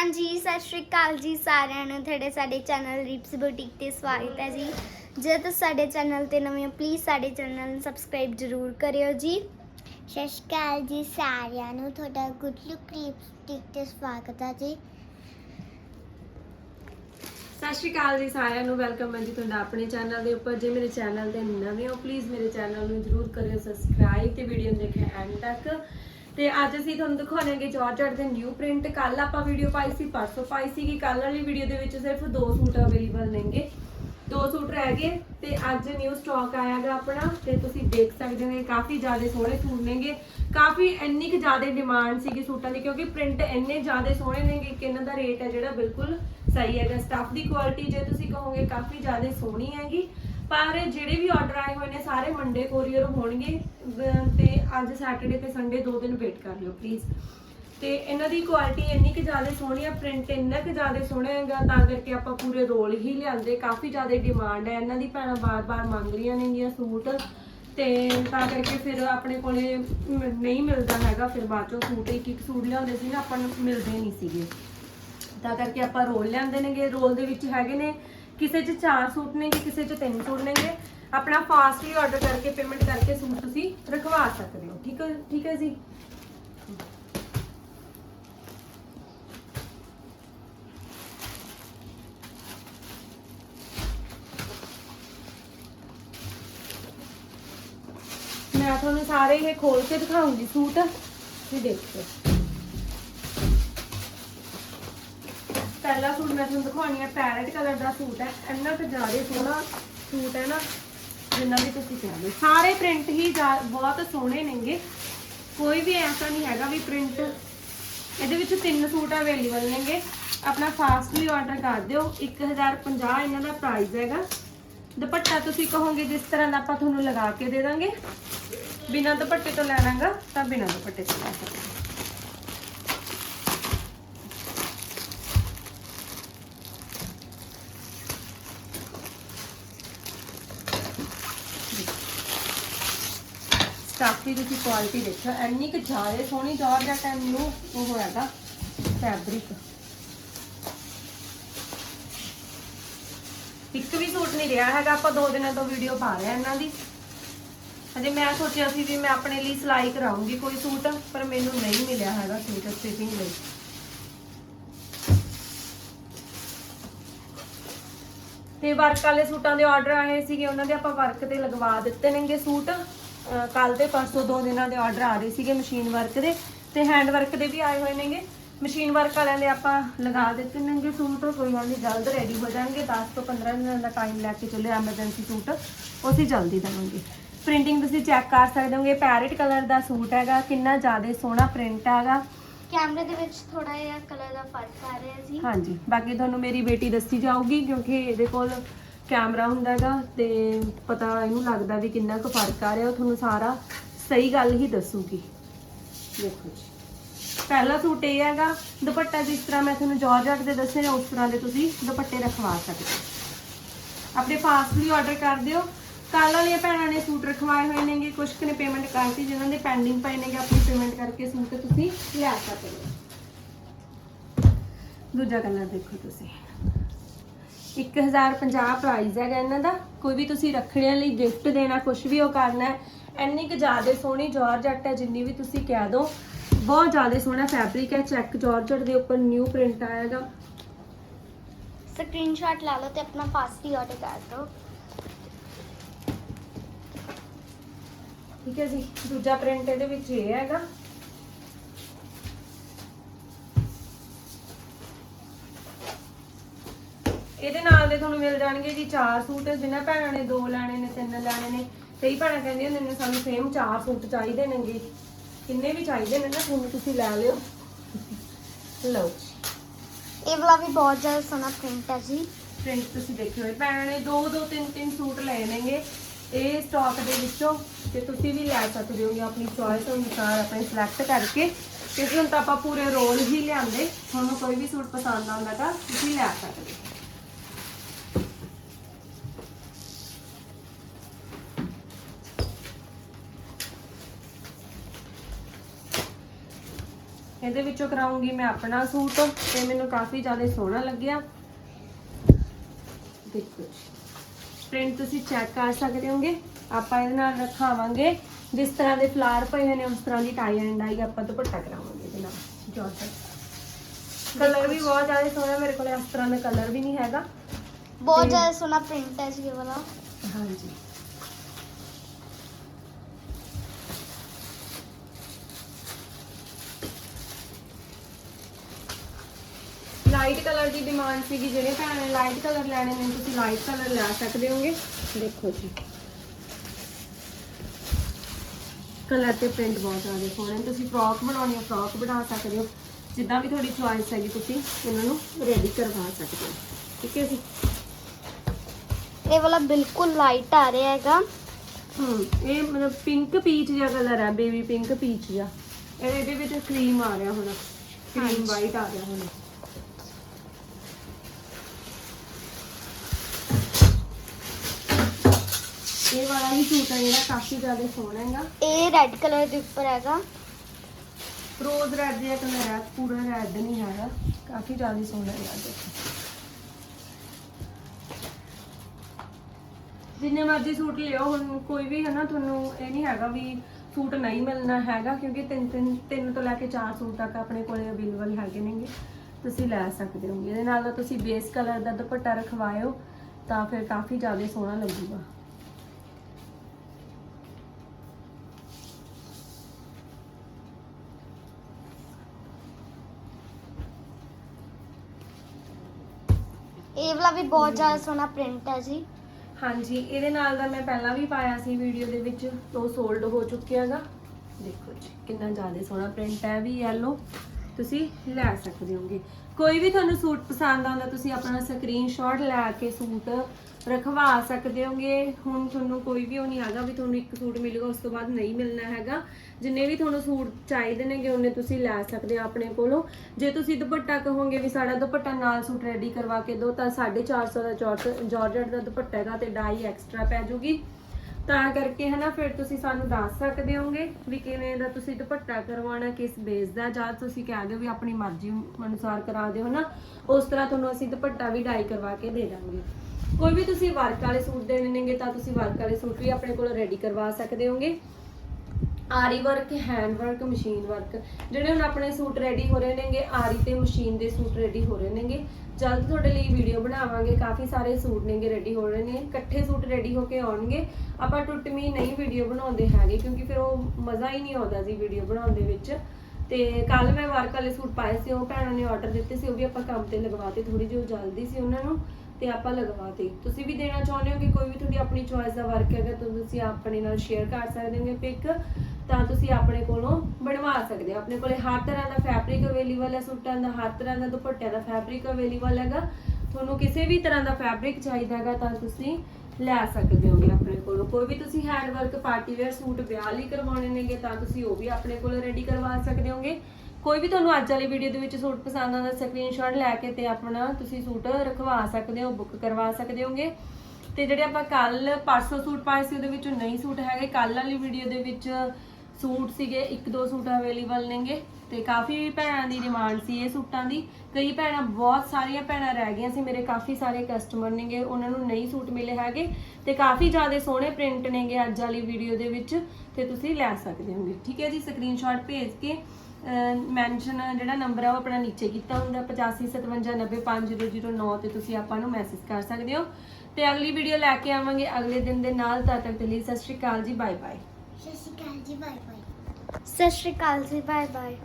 ਹਾਂਜੀ ਸਤਿ ਸ਼੍ਰੀ ਅਕਾਲ ਜੀ ਸਾਰਿਆਂ ਨੂੰ। ਤੁਹਾਡੇ ਸਾਡੇ ਚੈਨਲ ਰਿਪਸ ਬੁਟੀਕ ਤੇ ਸਵਾਗਤ ਹੈ ਜੀ। ਜੇ ਤੁਸੀਂ ਸਾਡੇ ਚੈਨਲ ਤੇ ਨਵੇਂ ਹੋ ਪਲੀਜ਼ ਸਾਡੇ ਚੈਨਲ ਨੂੰ ਸਬਸਕ੍ਰਾਈਬ ਜ਼ਰੂਰ ਕਰਿਓ ਜੀ। ਸਤਿ ਸ਼੍ਰੀ ਅਕਾਲ ਜੀ ਸਾਰਿਆਂ ਨੂੰ। ਤੁਹਾਡਾ ਗੁੱਡ ਲੁੱਕ ਲਿਪਸਟਿਕ ਤੇ ਸਵਾਗਤ ਹੈ ਜੀ। ਸਤਿ ਸ਼੍ਰੀ ਅਕਾਲ ਜੀ ਸਾਰਿਆਂ ਨੂੰ। ਵੈਲਕਮ ਹੈ ਜੀ ਤੁਹਾਡਾ ਆਪਣੇ ਚੈਨਲ ਦੇ ਉੱਪਰ। ਜੇ ਮੇਰੇ ਚੈਨਲ ਤੇ ਨਵੇਂ ਹੋ ਪਲੀਜ਼ ਮੇਰੇ ਚੈਨਲ ਨੂੰ ਜਰੂਰ ਕਰਿਓ ਸਬਸਕ੍ਰਾਈਬ ਤੇ ਵੀਡੀਓ ਨੂੰ ਦੇਖਿਓ। ਐਂਡ ਤੱਕ ਤੇ ਅੱਜ ਅਸੀਂ ਤੁਹਾਨੂੰ ਦਿਖਾਉਣਾਂਗੇ ਜਾਰਜਟ ਦੇ ਨਿਊ ਪ੍ਰਿੰਟ ਕੱਲ ਆਪਾਂ ਵੀਡੀਓ ਪਾਈ ਸੀ, ਪਰਸੋਂ ਪਾਈ ਸੀਗੀ। ਕੱਲ ਵਾਲੀ ਵੀਡੀਓ ਦੇ ਵਿੱਚ ਸਿਰਫ ਦੋ ਸੂਟ ਅਵੇਲੇਬਲ ਨੇਗੇ। ਦੋ ਸੂਟ ਰਹਿ ਗਏ ਤੇ ਅੱਜ ਨਿਊ ਸਟਾਕ ਆਇਆਗਾ ਆਪਣਾ ਤੇ ਤੁਸੀਂ ਦੇਖ ਸਕਦੇ ਹੋ ਕਾਫੀ ਜ਼ਿਆਦਾ ਸੋਹਣੇ ਸੂਟ ਨੇਗੇ। ਕਾਫੀ ਇੰਨੀ ਕੁ ਜ਼ਿਆਦਾ ਡਿਮਾਂਡ ਸੀਗੀ ਸੂਟਾਂ ਦੀ, ਕਿਉਂਕਿ ਪ੍ਰਿੰਟ ਇੰਨੇ ਜ਼ਿਆਦਾ ਸੋਹਣੇ ਨੇਗੇ ਕਿ ਇਹਨਾਂ ਦਾ ਰੇਟ ਹੈ ਜਿਹੜਾ ਬਿਲਕੁਲ ਸਹੀ ਹੈਗਾ। ਸਟੱਫ ਦੀ ਕੁਆਲਿਟੀ ਜੇ ਤੁਸੀਂ ਕਹੋਗੇ, ਕਾਫੀ ਜ਼ਿਆਦਾ ਸੋਹਣੀ ਹੈਗੀ। ਪਰ ਜਿਹੜੇ ਵੀ ਆਰਡਰ ਆਏ ਸਾਰੇ ਮੰਡੇ ਕੋਰੀਅਰ ਹੋਣਗੇ ਤੇ ਅੱਜ ਸੈਟਰਡੇ ਤੇ ਸੰਡੇ ਦੋ ਦਿਨ ਵੇਟ ਕਰ ਲਿਓ ਪਲੀਜ਼ ਤੇ ਇਹਨਾਂ ਦੀ ਕੁਆਲਿਟੀ ਇੰਨੀ ਕਿ ਜ਼ਿਆਦਾ ਸੋਹਣੀ ਆ ਪ੍ਰਿੰਟ ਇੰਨਾ ਕਿ ਜ਼ਿਆਦਾ ਸੋਹਣਾ ਹੈਗਾ, ਤਾਂ ਕਰਕੇ ਆਪਾਂ ਪੂਰੇ ਰੋਲ ਹੀ ਲਿਆਂਦੇ। ਕਾਫੀ ਜ਼ਿਆਦਾ ਡਿਮਾਂਡ ਹੈ ਇਹਨਾਂ ਦੀ ਭੈਣਾਂ ਬਾਰ-ਬਾਰ ਮੰਗ ਰਹੀਆਂ ਨੇਗੀਆਂ ਸੂਟ। ਤੇ ਤਾਂ ਕਰਕੇ ਫਿਰ ਆਪਣੇ ਕੋਲੇ ਨਹੀਂ ਮਿਲਦਾ ਹੈਗਾ, ਫਿਰ ਬਾਅਦ ਚੋਂ ਸੂਟ ਇੱਕ ਇੱਕ ਸੂਟ ਲਿਆਉਂਦੇ ਸੀ ਨਾ, ਆਪਾਂ ਨੂੰ ਮਿਲਦੇ ਨਹੀਂ ਸੀਗੇ। ਤਾਂ ਕਰਕੇ ਆਪਾਂ ਰੋਲ ਲਿਆਂਦੇ ਨੇਗੇ, ਰੋਲ ਦੇ ਵਿੱਚ ਹੈਗੇ ਨੇ, ਕਿਸੇ 'ਚ 4 ਸੂਟ ਨੇਗੇ, ਕਿਸੇ 'ਚ 3 ਸੂਟ ਨੇਗੇ। ਆਪਣਾ ਫਾਸਟਲੀ ਆਰਡਰ ਕਰਕੇ ਪੇਮੈਂਟ ਕਰਕੇ ਸੂਟ ਤੁਸੀਂ ਰਖਵਾ ਸਕਦੇ ਹੋ। ਠੀਕ ਹੈ ਠੀਕ ਹੈ ਜੀ? ਮੈਂ ਤੁਹਾਨੂੰ ਸਾਰੇ ਇਹ ਖੋਲ ਕੇ ਦਿਖਾਉਂਗੀ ਸੂਟ। ਇਹ ਦੇਖੋ। ਪਹਿਲਾ ਸੂਟ ਮੈਂ ਤੁਹਾਨੂੰ ਦਿਖਾਉਣੀ ਹੈ ਪੈਰਟ ਕਲਰ ਦਾ ਸੂਟ ਹੈ। ਇੰਨਾ ਕੁ ਜ਼ਿਆਦਾ ਸੋਹਣਾ ਸੂਟ ਹੈ ਨਾ। ਜਿੰਨਾ ਵੀ ਤੁਸੀਂ ਕਹਿੰਦੇ ਸਾਰੇ ਪ੍ਰਿੰਟ ਹੀ ਜਾ- ਬਹੁਤ ਸੋਹਣੇ ਨੇਗੇ। ਕੋਈ ਵੀ ਐਸਾ ਨਹੀਂ ਹੈਗਾ ਵੀ ਪ੍ਰਿੰਟ ਇਹਦੇ ਵਿੱਚ ਤਿੰਨ ਸੂਟ ਅਵੇਲੇਬਲ ਨੇਗੇ। ਆਪਣਾ ਫਾਸਟਲੀ ਆਰਡਰ ਕਰ ਦਿਓ। 1050 ਇਹਨਾਂ ਦਾ ਪ੍ਰਾਈਸ ਹੈਗਾ। ਦੁਪੱਟਾ ਤੁਸੀਂ ਕਹੋਗੇ ਜਿਸ ਤਰ੍ਹਾਂ ਦਾ ਆਪਾਂ ਤੁਹਾਨੂੰ ਲਗਾ ਕੇ ਦੇ ਦਾਂਗੇ। ਬਿਨਾਂ ਦੁਪੱਟੇ ਤੋਂ ਲੈਣਾਗਾ ਤਾਂ ਬਿਨਾਂ ਦੁਪੱਟੇ ਤੋਂ ਲੈ ਸਕਦੇ ਹੋ। ਸਟਾਫ ਦੀ ਤੁਸੀਂ ਕੁਆਲਿਟੀ ਦੇਖੋ ਇੰਨੀ ਕੁ ਜ਼ਿਆਦਾ ਸੋਹਣੀ ਜਾਰਜਟ ਹੈ ਨੂੰ ਉਹ ਹੈਗਾ ਫੈਬਰਿਕ ਇੱਕ ਵੀ ਸੂਟ ਨਹੀਂ ਰਿਹਾ ਹੈਗਾ, ਆਪਾਂ ਦੋ ਦਿਨਾਂ ਤੋਂ ਵੀਡੀਓ ਪਾ ਰਹੇ ਇਹਨਾਂ ਦੀ। ਅਜੇ ਮੈਂ ਸੋਚਿਆ ਸੀ ਵੀ ਮੈਂ ਆਪਣੇ ਲਈ ਸਿਲਾਈ ਕਰਾਉਂਗੀ ਕੋਈ ਸੂਟ, ਪਰ ਮੈਨੂੰ ਨਹੀਂ ਮਿਲਿਆ ਹੈਗਾ ਸੂਟ ਸਟਿਚਿੰਗ ਲਈ। ਤੇ ਵਰਕ ਵਾਲੇ ਸੂਟਾਂ ਦੇ ਆਰਡਰ ਆਏ ਸੀਗੇ, ਉਹਨਾਂ ਦੇ ਆਪਾਂ ਵਰਕ ਤੇ ਲਗਵਾ ਦਿੱਤੇ ਨੇਗੇ ਸੂਟ। ਕੱਲ ਤੇ ਪਰਸੋਂ ਦੋ ਦਿਨਾਂ ਦੇ ਆਰਡਰ ਆ ਰਹੇ ਸੀਗੇ ਮਸ਼ੀਨ ਵਰਕ ਦੇ ਤੇ ਹੈਂਡ ਵਰਕ ਦੇ ਵੀ ਆਏ ਹੋਏ ਨੇਗੇ। ਮਸ਼ੀਨ ਵਰਕ ਵਾਲਿਆਂ ਦੇ ਆਪਾਂ ਲਗਾ ਦਿੱਤੇ ਨੇਗੇ ਸੂਟ ਕੋਈ ਗੱਲ ਨਹੀਂ ਜਲਦ ਰੈਡੀ ਹੋ ਜਾਣਗੇ। 10 ਤੋਂ 15 ਦਿਨਾਂ ਦਾ ਟਾਈਮ ਲੈ ਕੇ ਚੱਲੇ ਐਮਰਜੈਂਸੀ ਸੂਟ ਉਹ ਅਸੀਂ ਜਲਦੀ ਦੇਵਾਂਗੇ। ਪ੍ਰਿੰਟਿੰਗ ਤੁਸੀਂ ਚੈੱਕ ਕਰ ਸਕਦੇ ਹੋਗੇ ਪੈਰਟ ਕਲਰ ਦਾ ਸੂਟ ਹੈਗਾ ਕਿੰਨਾ ਜ਼ਿਆਦਾ ਸੋਹਣਾ ਪ੍ਰਿੰਟ ਹੈਗਾ। ਕੈਮਰੇ ਦੇ ਵਿੱਚ ਥੋੜਾ ਜਿਹਾ ਕਲਰ ਦਾ ਫ਼ਰਕ ਆ ਰਿਹਾ ਜੀ ਹਾਂਜੀ ਬਾਕੀ ਤੁਹਾਨੂੰ ਮੇਰੀ ਬੇਟੀ ਦੱਸੀ ਜਾਊਗੀ ਕਿਉਂਕਿ ਇਹਦੇ ਕੋਲ ਕੈਮਰਾ ਹੁੰਦਾ ਹੁੰਦਾਗਾ ਤੇ ਪਤਾ ਇਹਨੂੰ ਲੱਗਦਾ ਵੀ ਕਿੰਨਾ ਕੁ ਫ਼ਰਕ ਆ ਰਿਹਾ, ਉਹ ਤੁਹਾਨੂੰ ਸਾਰਾ ਸਹੀ ਗੱਲ ਹੀ ਦੱਸੂਗੀ। ਦੇਖੋ ਜੀ। ਪਹਿਲਾ ਸੂਟ ਇਹ ਹੈਗਾ, ਦੁਪੱਟਾ ਜਿਸ ਤਰ੍ਹਾਂ ਮੈਂ ਤੁਹਾਨੂੰ ਜਾਰਜਟ ਦੇ ਦੱਸੇ ਨੇ, ਉਸ ਤਰ੍ਹਾਂ ਦੇ ਤੁਸੀਂ ਦੁਪੱਟੇ ਰਖਵਾ ਸਕਦੇ ਹੋ। ਆਪਣੇ ਫਾਸਟਲੀ ਆਰਡਰ ਕਰ ਦਿਓ। ਕੱਲ ਵਾਲੀਆਂ ਭੈਣਾਂ ਨੇ ਸੂਟ ਰਖਵਾਏ ਹੋਏ ਨੇਗੇ ਕੁਝ ਕੁ ਨੇ ਪੇਮੈਂਟ ਕਰਤੀ, ਜਿਨ੍ਹਾਂ ਦੇ ਪੈਂਡਿੰਗ ਪਏ ਨੇਗੇ, ਆਪਣੀ ਪੇਮੈਂਟ ਕਰਕੇ ਸੂਟ ਤੁਸੀਂ ਲੈ ਸਕਦੇ ਹੋ। ਦੂਜਾ ਕਲਰ ਦੇਖੋ ਤੁਸੀਂ। 1050 ਪ੍ਰਾਈਸ ਹੈਗਾ ਇਹਨਾਂ ਦਾ। ਕੋਈ ਵੀ ਤੁਸੀਂ ਰੱਖੜੀਆਂ ਲਈ ਗਿਫਟ ਦੇਣਾ ਕੁਝ ਵੀ ਉਹ ਕਰਨਾ ਹੈ ਇੰਨੀ ਕੁ ਜ਼ਿਆਦਾ ਸੋਹਣੀ ਜਾਰਜਟ ਹੈ ਜਿੰਨੀ ਵੀ ਤੁਸੀਂ ਕਹਿ ਦੋ। ਬਹੁਤ ਜ਼ਿਆਦਾ ਸੋਹਣਾ ਫੈਬਰਿਕ ਹੈ ਚੈੱਕ ਜਾਰਜਟ ਦੇ ਉੱਪਰ ਨਿਊ ਪ੍ਰਿੰਟ ਆਏਗਾ। ਸਕਰੀਨਸ਼ਾਟ ਲਾ ਲਓ ਤੇ ਆਪਣਾ ਫਾਸਟ ਹੀ ਆਰਡਰ ਕਰ ਦਿਓ। ਠੀਕ ਹੈ ਜੀ ਦੂਜਾ ਪ੍ਰਿੰਟ ਇਹਦੇ ਵਿੱਚ ਇਹ ਹੈਗਾ। ਇਹਦੇ ਨਾਲ ਦੇ ਤੁਹਾਨੂੰ ਮਿਲ ਜਾਣਗੇ ਜੀ ਚਾਰ ਸੂਟ ਜਿਨ੍ਹਾਂ ਭੈਣਾਂ ਨੇ ਦੋ ਲੈਣੇ ਨੇ ਤਿੰਨ ਲੈਣੇ ਨੇ। ਕਈ ਭੈਣਾਂ ਕਹਿੰਦੀਆਂ ਹੁੰਦੀਆਂ ਨੇ ਸਾਨੂੰ ਸੇਮ ਚਾਰ ਸੂਟ ਚਾਹੀਦੇ ਨੇਗੇ। ਕਿੰਨੇ ਵੀ ਚਾਹੀਦੇ ਨੇ ਨਾ ਤੁਹਾਨੂੰ ਤੁਸੀਂ ਲੈ ਲਿਓ। ਲਓ ਇਹ ਵਾਲਾ ਵੀ ਬਹੁਤ ਜ਼ਿਆਦਾ ਸੋਹਣਾ ਪ੍ਰਿੰਟ ਹੈ ਜੀ। ਪ੍ਰਿੰਟ ਤੁਸੀਂ ਦੇਖਿਓ ਇਹ ਭੈਣਾਂ ਨੇ ਦੋ ਦੋ ਤਿੰਨ ਤਿੰਨ ਸੂਟ ਲਏ ਨੇਗੇ। ਇਹ ਸਟਾਕ ਦੇ ਵਿੱਚੋਂ ਤੇ ਤੁਸੀਂ ਵੀ ਲੈ ਸਕਦੇ ਹੋਗੇ ਆਪਣੀ ਚੋਇਸ ਅਨੁਸਾਰ ਆਪਣੇ ਸਿਲੈਕਟ ਕਰਕੇ। ਕਿਉਂਕਿ ਹੁਣ ਤਾਂ ਆਪਾਂ ਪੂਰੇ ਰੋਲ ਹੀ ਲਿਆਂਦੇ। ਤੁਹਾਨੂੰ ਕੋਈ ਵੀ ਸੂਟ ਪਸੰਦ ਆਉਂਦਾ ਤਾਂ ਤੁਸੀਂ ਲੈ ਸਕਦੇ ਹੋ। ਇਹਦੇ ਵਿੱਚੋਂ ਕਰਾਉਂਗੀ ਮੈਂ ਆਪਣਾ ਸੂਟ ਤੇ ਮੈਨੂੰ ਕਾਫੀ ਜ਼ਿਆਦਾ ਸੋਹਣਾ ਲੱਗਿਆ। ਦੇਖੋ ਪ੍ਰਿੰਟ ਤੁਸੀਂ ਚੈੱਕ ਕਰ ਸਕਦੇ ਹੋਗੇ। ਆਪਾਂ ਇਹਦੇ ਨਾਲ ਰਖਾਵਾਂਗੇ। ਜਿਸ ਤਰ੍ਹਾਂ ਦੇ ਫਲਾਰ ਪਏ ਹੋਏ ਨੇ ਉਸ ਤਰ੍ਹਾਂ ਦੀ ਟਾਈ ਐਂਡ ਡਾਈ ਆਪਾਂ ਦੁਪੱਟਾ ਕਰਾਵਾਂਗੇ ਇਹਦੇ ਨਾਲ। ਜਾਰਜਟ ਕਲਰ ਵੀ ਬਹੁਤ ਜ਼ਿਆਦਾ ਸੋਹਣਾ ਮੇਰੇ ਕੋਲ ਇਸ ਤਰ੍ਹਾਂ ਦਾ ਕਲਰ ਵੀ ਨਹੀਂ ਹੈਗਾ। ਬਹੁਤ ਜ਼ਿਆਦਾ ਸੋਹਣਾ ਪ੍ਰਿੰਟ ਹੈ ਜੀ ਇਹ ਵਾਲਾ ਹਾਂਜੀ। ਲਾਈਟ ਕਲਰ ਦੀ ਡਿਮਾਂਡ ਸੀਗੀ ਜਿਹੜੇ ਭੈਣਾਂ ਨੇ ਲਾਈਟ ਕਲਰ ਲੈਣੇ ਨੇ ਤੁਸੀਂ ਲਾਈਟ ਕਲਰ ਲੈ ਸਕਦੇ ਹੋਗੇ। ਦੇਖੋ ਜੀ। ਕਲਰ ਤੇ ਪ੍ਰਿੰਟ ਬਹੁਤ ਜ਼ਿਆਦਾ ਸੋਹਣੇ ਨੇ। ਤੁਸੀਂ ਫਰੋਕ ਬਣਾਉਣੀ ਹੈ ਫਰੋਕ ਬਣਾ ਸਕਦੇ ਹੋ। ਜਿੱਦਾਂ ਵੀ ਤੁਹਾਡੀ ਚੁਆਇਸ ਹੈਗੀ ਤੁਸੀਂ ਇਹਨਾਂ ਨੂੰ ਰੈਡੀ ਕਰਵਾ ਸਕਦੇ ਹੋ। ਠੀਕ ਹੈ ਜੀ? ਇਹ ਵਾਲਾ ਬਿਲਕੁਲ ਲਾਈਟ ਆ ਰਿਹਾ ਹੈਗਾ। ਹਮ ਇਹ ਮਤਲਬ ਪਿੰਕ ਪੀਚ ਜਿਹਾ ਕਲਰ ਹੈ ਬੇਬੀ ਪਿੰਕ ਪੀਚ ਜਿਹਾ। ਇਹ ਇਹਦੇ ਵਿੱਚ ਕਰੀਮ ਆ ਰਿਹਾ ਹੁਣ। ਕਰੀਮ। ਵਾਈਟ ਆ ਰਿਹਾ ਹੁਣ। ਇਹ ਵਾਲਾ ਵੀ ਸੂਟ ਹੈ ਜਿਹੜਾ ਕਾਫੀ ਜ਼ਿਆਦਾ ਸੋਹਣਾ ਹੈਗਾ। ਇਹ ਰੈੱਡ ਕਲਰ ਦੇ ਉੱਪਰ ਹੈਗਾ। ਰੋਜ਼ ਰੈਡ ਜਿਹਾ ਕਲਰ ਹੈ ਪੂਰਾ ਰੈਡ ਨਹੀਂ ਹੈਗਾ। ਕਾਫੀ ਜ਼ਿਆਦਾ ਸੋਹਣਾ ਹੈ ਦੇਖੋ। ਜਿੰਨੇ ਮਰਜ਼ੀ ਸੂਟ ਲਿਓ ਹੁਣ ਕੋਈ ਵੀ ਹੈ ਨਾ ਤੁਹਾਨੂੰ ਇਹ ਨਹੀਂ ਹੈਗਾ ਵੀ ਸੂਟ ਨਹੀਂ ਮਿਲਣਾ ਹੈਗਾ ਕਿਉਂਕਿ ਤਿੰਨ ਤਿੰਨ ਤਿੰਨ ਤੋਂ ਲੈ ਕੇ ਚਾਰ ਸੂਟ ਤੱਕ ਆਪਣੇ ਕੋਲੇ ਅਵੇਲੇਬਲ ਹੈਗੇ ਨੇਗੇ। ਤੁਸੀਂ ਲੈ ਸਕਦੇ ਹੋ ਇਹਦੇ ਨਾਲ ਤੁਸੀਂ ਬੇਸ ਕਲਰ ਦਾ ਦੁਪੱਟਾ ਰਖਵਾਇਓ ਤਾਂ ਫਿਰ ਕਾਫੀ ਜ਼ਿਆਦਾ ਸੋਹਣਾ ਲੱਗੂਗਾ। ਇਹ ਵਾਲਾ ਵੀ ਬਹੁਤ ਜ਼ਿਆਦਾ ਸੋਹਣਾ ਪ੍ਰਿੰਟ ਹੈ ਜੀ। ਹਾਂਜੀ, ਇਹਦੇ ਨਾਲ ਦਾ ਮੈਂ ਪਹਿਲਾਂ ਵੀ ਪਾਇਆ ਸੀ ਵੀਡੀਓ ਦੇ ਵਿੱਚ ਤੋਂ ਸੋਲਡ ਹੋ ਚੁੱਕਿਆ ਹੈਗਾ। ਦੇਖੋ ਜੀ, ਕਿੰਨਾ ਜ਼ਿਆਦਾ ਸੋਹਣਾ ਪ੍ਰਿੰਟ ਹੈ, ਇਹ ਵੀ ਯੈਲੋ ਤੁਸੀਂ ਲੈ ਸਕਦੇ ਹੋਗੇ। ਕੋਈ ਵੀ ਤੁਹਾਨੂੰ ਸੂਟ ਪਸੰਦ ਆਉਂਦਾ, ਤੁਸੀਂ ਆਪਣਾ ਸਕਰੀਨਸ਼ਾਟ ਲੈ ਕੇ ਸੂਟ ਰਖਵਾ ਸਕਦੇ ਹੋਗੇ। ਹੁਣ ਤੁਹਾਨੂੰ ਕੋਈ ਵੀ ਉਹ ਨਹੀਂ ਹੈਗਾ ਵੀ ਤੁਹਾਨੂੰ ਇੱਕ ਸੂਟ ਮਿਲੇਗਾ, ਉਸ ਤੋਂ ਬਾਅਦ ਨਹੀਂ ਮਿਲਣਾ ਹੈਗਾ। ਜਿੰਨੇ ਵੀ ਤੁਹਾਨੂੰ ਸੂਟ ਚਾਹੀਦੇ ਨੇਗੇ, ਉਹਨੇ ਤੁਸੀਂ ਲੈ ਸਕਦੇ ਹੋ ਆਪਣੇ ਕੋਲੋਂ। ਜੇ ਤੁਸੀਂ ਦੁਪੱਟਾ ਕਹੋਗੇ ਵੀ ਸਾਡਾ ਦੁਪੱਟਾ ਨਾਲ ਸੂਟ ਰੈਡੀ ਕਰਵਾ ਕੇ ਦਿਓ, ਤਾਂ 450 ਦਾ ਜਾਰਜ- ਜਾਰਜਟ ਦਾ ਦੁਪੱਟਾ ਹੈਗਾ ਤੇ ਡਾਈ ਐਕਸਟਰਾ ਪੈ ਜੂਗੀ। ਤਾਂ ਕਰਕੇ ਹਨਾ, ਫਿਰ ਤੁਸੀਂ ਸਾਨੂੰ ਦੱਸ ਸਕਦੇ ਹੋਗੇ ਵੀ ਕਿਵੇਂ ਦਾ ਤੁਸੀਂ ਦੁਪੱਟਾ ਕਰਵਾਉਣਾ, ਕਿਸ ਬੇਸ ਦਾ, ਜਾਂ ਤੁਸੀਂ ਕਹਿ ਦਿਓ ਵੀ ਆਪਣੀ ਮਰਜ਼ੀ ਅਨੁਸਾਰ ਕਰਾ ਦਿਓ ਹਨਾ, ਉਸ ਤਰ੍ਹਾਂ ਤੁਹਾਨੂੰ ਅਸੀਂ ਦੁਪੱਟਾ ਵੀ ਡਾਈ ਕਰਵਾ ਕੇ ਦੇ ਦਾਂਗੇ। ਕੋਈ ਵੀ ਤੁਸੀਂ ਵਰਕ ਵਾਲੇ ਸੂਟ ਦੇਣੇ ਨੇਗੇ ਤਾਂ ਤੁਸੀਂ ਵਰਕ ਵਾਲੇ ਸੂਟ ਵੀ ਆਪਣੇ ਕੋਲ ਰੈਡੀ ਕਰਵਾ ਸਕਦੇ ਹੋਗੇ ਆਰੀ work hand work machine work ਜਿਹੜੇ ਹੁਣ ਆਪਣੇ ਸੂਟ ਰੈਡੀ ਹੋ ਰਹੇ ਨੇਗੇ, ਆਰੀ ਤੇ ਮਸ਼ੀਨ ਦੇ ਸੂਟ ਰੈਡੀ ਹੋ ਰਹੇ ਨੇਗੇ। ਜਲਦ ਤੁਹਾਡੇ ਲਈ ਵੀਡੀਓ ਬਣਾਵਾਂਗੇ, ਕਾਫੀ ਸਾਰੇ ਸੂਟ ਨੇਗੇ ਰੈਡੀ ਹੋ ਰਹੇ ਨੇ, ਇਕੱਠੇ ਸੂਟ ਰੈਡੀ ਹੋ ਕੇ ਆਉਣਗੇ। ਆਪਾਂ ਟੁੱਟਮੀ ਨਹੀਂ ਵੀਡੀਓ ਬਣਾਉਂਦੇ ਹੈਗੇ, ਕਿਉਂਕਿ ਫਿਰ ਉਹ ਮਜ਼ਾ ਹੀ ਨਹੀਂ ਆਉਂਦਾ ਜੀ ਵੀਡੀਓ ਬਣਾਉਣ ਦੇ ਵਿੱਚ। ਤੇ ਕੱਲ ਮੈਂ ਵਰਕ ਵਾਲੇ ਸੂਟ ਪਾਏ ਸੀ, ਉਹ ਭੈਣਾਂ ਨੇ ਆਰਡਰ ਦਿੱਤੇ ਸੀ, ਉਹ ਵੀ ਆਪਾਂ ਕੰਮ ਤੇ ਲਗਵਾਤੇ ਥੋੜੀ ਜਿਹੀ ਜਲਦੀ ਸੀ ਉਹਨਾਂ ਨੂੰ। ਤੇ ਆਪਾਂ ਲਗਵਾਤੇ ਤੁਸੀਂ ਵੀ ਦੇਣਾ ਚਾਹੁੰਦੇ ਹੋ ਕਿ ਕੋਈ ਵੀ ਤੁਹਾਡੀ ਆਪਣੀ ਚੋਇਸ ਦਾ ਵਰਕ ਹੈਗਾ, ਤਾਂ ਤੁਸੀਂ ਆਪਣੇ ਨਾਲ ਸ਼ੇਅਰ ਕਰ ਸਕਦੇ ਹੋਗੇ ਪਿਕ ਤਾਂ ਤੁਸੀਂ ਆਪਣੇ ਕੋਲੋਂ ਬਣਵਾ ਸਕਦੇ ਹੋ। ਆਪਣੇ ਕੋਲੇ ਹਰ ਤਰ੍ਹਾਂ ਦਾ ਫੈਬਰਿਕ ਅਵੇਲੇਬਲ ਹੈ, ਸੂਟਾਂ ਦਾ, ਹਰ ਤਰ੍ਹਾਂ ਦਾ ਦੁਪੱਟਿਆਂ ਦਾ ਫੈਬਰਿਕ ਅਵੇਲੇਬਲ ਹੈਗਾ। ਤੁਹਾਨੂੰ ਕਿਸੇ ਵੀ ਤਰ੍ਹਾਂ ਦਾ ਫੈਬਰਿਕ ਚਾਹੀਦਾ ਹੈਗਾ, ਤਾਂ ਤੁਸੀਂ ਲੈ ਸਕਦੇ ਹੋਗੇ ਆਪਣੇ ਕੋਲੋਂ। ਕੋਈ ਵੀ ਤੁਸੀਂ hand work party wear suit ਵਿਆਹ ਲਈ ਕਰਵਾਉਣੇ ਨੇਗੇ, ਤਾਂ ਤੁਸੀਂ ਉਹ ਵੀ ਆਪਣੇ ਕੋਲੋਂ ਰੈਡੀ ਕਰਵਾ ਸਕਦੇ ਹੋਗੇ। ਕੋਈ ਵੀ ਤੁਹਾਨੂੰ ਅੱਜ ਵਾਲੀ ਵੀਡੀਓ ਦੇ ਵਿੱਚ ਸੂਟ ਪਸੰਦ ਆਉਂਦਾ ਸਕਰੀਨਸ਼ਾਟ ਲੈ ਕੇ ਤੇ ਆਪਣਾ ਤੁਸੀਂ ਸੂਟ ਰਖਵਾ ਸਕਦੇ ਹੋ ਬੁੱਕ ਕਰਵਾ ਸਕਦੇ ਹੋਗੇ। ਤੇ ਜਿਹੜੇ ਆਪਾਂ ਕੱਲ ਪਰਸੋਂ ਸੂਟ ਪਾਏ ਸੀ, ਉਹਦੇ ਵਿੱਚੋਂ ਨਹੀਂ ਸੂਟ ਹੈਗੇ। ਕੱਲ ਵਾਲੀ ਵੀਡੀਓ ਦੇ ਵਿੱਚ ਸੂਟ ਸੀਗੇ, ਇੱਕ ਦੋ ਸੂਟ ਅਵੇਲੇਬਲ ਨੇਗੇ। ਤੇ ਕਾਫੀ ਭੈਣਾਂ ਦੀ ਡਿਮਾਂਡ ਸੀ ਇਹ ਸੂਟਾਂ ਦੀ। ਕਈ ਭੈਣਾਂ, ਬਹੁਤ ਸਾਰੀਆਂ ਭੈਣਾਂ ਰਹਿ ਗਈਆਂ ਸੀ, ਮੇਰੇ ਕਾਫੀ ਸਾਰੇ ਕਸਟਮਰ ਨੇਗੇ, ਉਹਨਾਂ ਨੂੰ ਨਹੀਂ ਸੂਟ ਮਿਲੇ ਹੈਗੇ। ਤੇ ਕਾਫੀ ਜ਼ਿਆਦਾ ਸੋਹਣੇ ਪ੍ਰਿੰਟ ਨੇਗੇ ਅੱਜ ਵਾਲੀ ਵੀਡੀਓ ਦੇ ਵਿੱਚ, ਤੇ ਤੁਸੀਂ ਲੈ ਸਕਦੇ ਹੋਗੇ। ਠੀਕ ਹੈ ਜੀ ਸਕਰੀਨਸ਼ਾਟ ਭੇਜ ਕੇ ਮੈਂਸ਼ਨ ਜਿਹੜਾ ਨੰਬਰ ਆ ਉਹ ਆਪਣਾ ਨੀਚੇ ਕੀਤਾ ਹੁੰਦਾ 8557905009 ਤੇ ਤੁਸੀਂ ਆਪਾਂ ਨੂੰ ਮੈਸੇਜ ਕਰ ਸਕਦੇ ਹੋ। ਤੇ ਅਗਲੀ ਵੀਡੀਓ ਲੈ ਕੇ ਆਵਾਂਗੇ, ਅਗਲੇ ਦਿਨ ਦੇ ਨਾਲ, ਤਦ ਤੱਕ ਦੇ ਲਈ ਸਤਿ ਸ਼੍ਰੀ ਅਕਾਲ ਜੀ ਬਾਏ ਬਾਏ ਸਤਿ ਸ਼੍ਰੀ ਅਕਾਲ ਜੀ ਬਾਏ ਬਾਏ ਸਤਿ ਸ਼੍ਰੀ ਅਕਾਲ ਜੀ ਬਾਏ ਬਾਏ